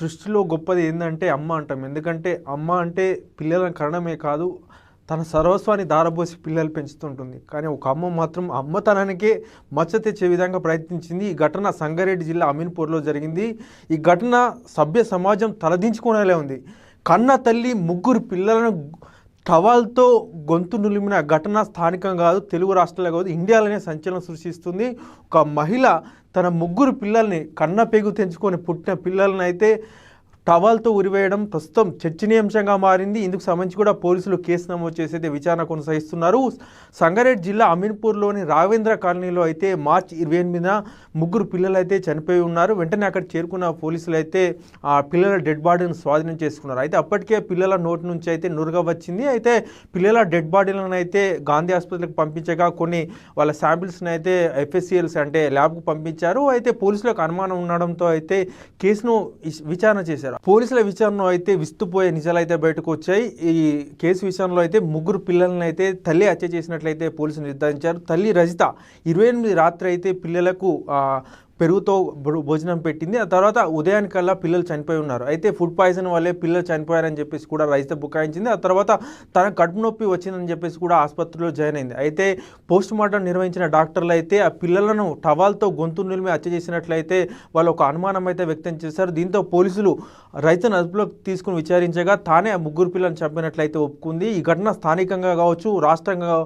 సృష్టిలో గొప్పది ఏంటంటే అమ్మ అంటాం. ఎందుకంటే అమ్మ అంటే పిల్లలను కనడమే కాదు తన సర్వస్వాన్ని దారబోసి పిల్లలు పెంచుతుంటుంది. కానీ ఒక అమ్మ మాత్రం అమ్మతనానికే మచ్చ తెచ్చే విధంగా ప్రయత్నించింది. ఈ ఘటన సంగారెడ్డి జిల్లా అమీన్పూర్లో జరిగింది. ఈ ఘటన సభ్య సమాజం తలదించుకునేలా ఉంది. కన్న తల్లి ముగ్గురు పిల్లలను టవాల్తో గొంతు నులిమిన ఘటన స్థానికం కాదు తెలుగు రాష్ట్రాలే కాదు ఇండియాలోనే సంచలనం సృష్టిస్తుంది. ఒక మహిళ తన ముగ్గురు పిల్లల్ని కన్న పెగు తెంచుకొని పుట్టిన పిల్లల్ని అయితే టవాల్తో ఉరివేయడం ప్రస్తుతం చర్చనీయాంశంగా మారింది. ఇందుకు సంబంధించి కూడా పోలీసులు కేసు నమోదు చేసి అయితే విచారణ కొనసాగిస్తున్నారు. సంగారెడ్డి జిల్లా అమీన్పూర్లోని రావేంద్ర కాలనీలో అయితే మార్చి ఇరవై ఎనిమిదిన ముగ్గురు పిల్లలు అయితే చనిపోయి ఉన్నారు. వెంటనే అక్కడ చేరుకున్న పోలీసులు అయితే ఆ పిల్లల డెడ్ బాడీని స్వాధీనం చేసుకున్నారు. అయితే అప్పటికే పిల్లల నోటి నుంచి అయితే నురుగ వచ్చింది. అయితే పిల్లల డెడ్ బాడీలను అయితే గాంధీ ఆసుపత్రికి పంపించగా కొన్ని వాళ్ళ శాంపిల్స్ని అయితే ఎఫ్ఎస్సిఎల్స్ అంటే ల్యాబ్కు పంపించారు. అయితే పోలీసులకు అనుమానం ఉండడంతో అయితే కేసును విచారణ చేశారు. పోలీసుల విచారణలో అయితే విస్తుపోయే నిజాలు అయితే బయటకు వచ్చాయి. ఈ కేసు విషయంలో అయితే ముగ్గురు పిల్లలను అయితే తల్లి హత్య చేసినట్లయితే పోలీసులు నిర్ధారించారు. తల్లి రజిత ఇరవై ఎనిమిది రాత్రి అయితే పిల్లలకు పెరుగుతో భోజనం పెట్టింది. ఆ తర్వాత ఉదయానికల్లా పిల్లలు చనిపోయి ఉన్నారు. అయితే ఫుడ్ పాయిజన్ వల్లే పిల్లలు చనిపోయారని చెప్పేసి కూడా రైతు బుకాయించింది ఆ తర్వాత తన కడుపు నొప్పి వచ్చిందని చెప్పేసి కూడా ఆసుపత్రిలో జాయిన్ అయింది. అయితే పోస్ట్ మార్టం నిర్వహించిన డాక్టర్లు అయితే ఆ పిల్లలను టవాల్తో గొంతు నిలిమి హత్య చేసినట్లయితే వాళ్ళు ఒక అనుమానం అయితే వ్యక్తం చేశారు. దీంతో పోలీసులు రైతును అదుపులోకి తీసుకుని విచారించగా తానే ఆ ముగ్గురు పిల్లలను చంపినట్లయితే ఒప్పుకుంది. ఈ ఘటన స్థానికంగా కావచ్చు రాష్ట్రంగా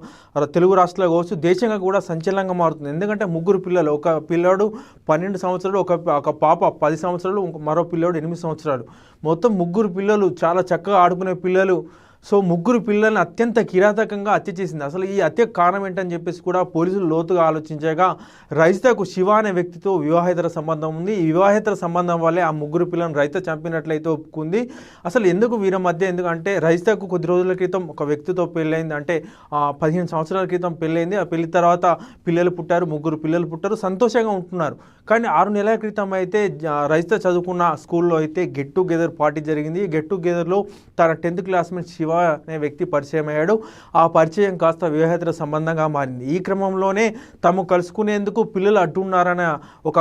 తెలుగు రాష్ట్రాలు కావచ్చు దేశంగా కూడా సంచలనంగా మారుతుంది. ఎందుకంటే ముగ్గురు పిల్లలు ఒక పిల్లాడు పన్నెండు సంవత్సరాలు ఒక ఒక పాప పది సంవత్సరాలు మరో పిల్లోడు ఎనిమిది సంవత్సరాలు. మొత్తం ముగ్గురు పిల్లలు చాలా చక్కగా ఆడుకునే పిల్లలు. సో ముగ్గురు పిల్లల్ని అత్యంత కిరాతకంగా హత్య చేసింది. అసలు ఈ హత్య కారణం ఏంటని చెప్పేసి కూడా పోలీసులు లోతుగా ఆలోచించగా రైతకు శివ అనే వ్యక్తితో వివాహేతర సంబంధం ఉంది. ఈ వివాహేతర సంబంధం వల్లే ఆ ముగ్గురు పిల్లలను రైత చంపినట్లయితే ఒప్పుకుంది. అసలు ఎందుకు వీరి మధ్య? ఎందుకంటే రైతకు కొద్ది రోజుల క్రితం ఒక వ్యక్తితో పెళ్ళైంది. అంటే పదిహేను సంవత్సరాల క్రితం పెళ్ళైంది. ఆ పెళ్ళి తర్వాత పిల్లలు పుట్టారు ముగ్గురు పిల్లలు పుట్టారు సంతోషంగా ఉంటున్నారు. కానీ ఆరు నెలల క్రితం అయితే జ- రైత చదువుకున్న స్కూల్లో అయితే గెట్ టుగెదర్ పార్టీ జరిగింది. గెట్ టుగెదర్లో తన టెన్త్ క్లాస్మేట్ శివ అనే వ్యక్తి పరిచయం అయ్యాడు. ఆ పరిచయం కాస్త వివాహేతర సంబంధంగా మారింది. ఈ క్రమంలోనే తాము కలుసుకునేందుకు పిల్లలు అడ్డున్నారన్న ఒక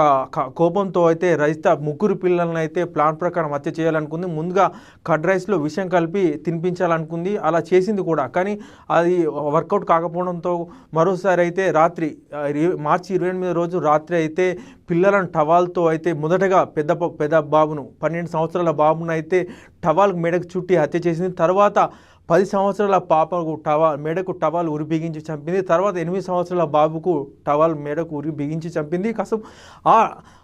కోపంతో అయితే రైత ముగ్గురు పిల్లలను అయితే ప్లాన్ ప్రకారం హత్య చేయాలనుకుంది. ముందుగా కడ్ రైస్లో విషయం కలిపి తినిపించాలనుకుంది. అలా చేసింది కూడా. కానీ అది వర్కౌట్ కాకపోవడంతో మరోసారి అయితే రాత్రి మార్చి ఇరవై ఎనిమిది రోజు రాత్రి అయితే పిల్లలను టవాల్తో అయితే మొదటగా పెద్ద పెద్ద బాబును పన్నెండు సంవత్సరాల బాబును అయితే టవాల్కు మెడకు చుట్టి హత్య చేసింది. తర్వాత పది సంవత్సరాల పాపకు టవా మెడకు టవాల్ ఉరి బిగించి చంపింది. తర్వాత ఎనిమిది సంవత్సరాల బాబుకు టవాల్ మెడకు ఉరి బిగించి చంపింది. కాసం ఆ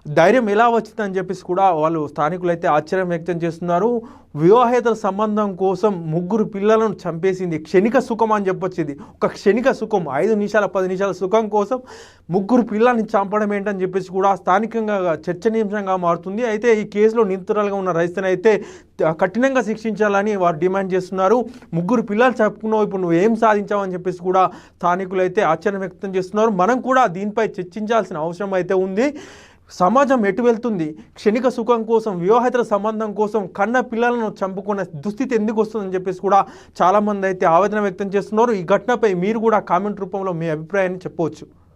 ధైర్యం ఎలా వచ్చిందని చెప్పేసి కూడా వాళ్ళు స్థానికులు అయితే ఆశ్చర్యం వ్యక్తం చేస్తున్నారు. వివాహేతర సంబంధం కోసం ముగ్గురు పిల్లలను చంపేసింది. క్షణిక సుఖం అని చెప్పొచ్చు ఇది ఒక క్షణిక సుఖం ఐదు నిమిషాల పది నిమిషాల సుఖం కోసం ముగ్గురు పిల్లల్ని చంపడం ఏంటని చెప్పేసి కూడా స్థానికంగా చర్చనీయాంశంగా మారుతుంది. అయితే ఈ కేసులో నిందితురాలుగా ఉన్న రైతుని అయితే కఠినంగా శిక్షించాలని వారు డిమాండ్ చేస్తున్నారు. ముగ్గురు పిల్లలు చెప్పుకున్నావు ఇప్పుడు నువ్వు ఏం సాధించావని చెప్పేసి కూడా స్థానికులు అయితే ఆశ్చర్యం వ్యక్తం చేస్తున్నారు. మనం కూడా దీనిపై చర్చించాల్సిన అవసరం అయితే ఉంది. సమాజం ఎటు వెళ్తుంది? క్షణిక సుఖం కోసం వివాహేతర సంబంధం కోసం కన్న పిల్లలను చంపుకునే దుస్థితి ఎందుకు వస్తుందని చెప్పేసి కూడా చాలామంది అయితే ఆవేదన వ్యక్తం చేస్తున్నారు. ఈ ఘటనపై మీరు కూడా కామెంట్ రూపంలో మీ అభిప్రాయాన్ని చెప్పవచ్చు.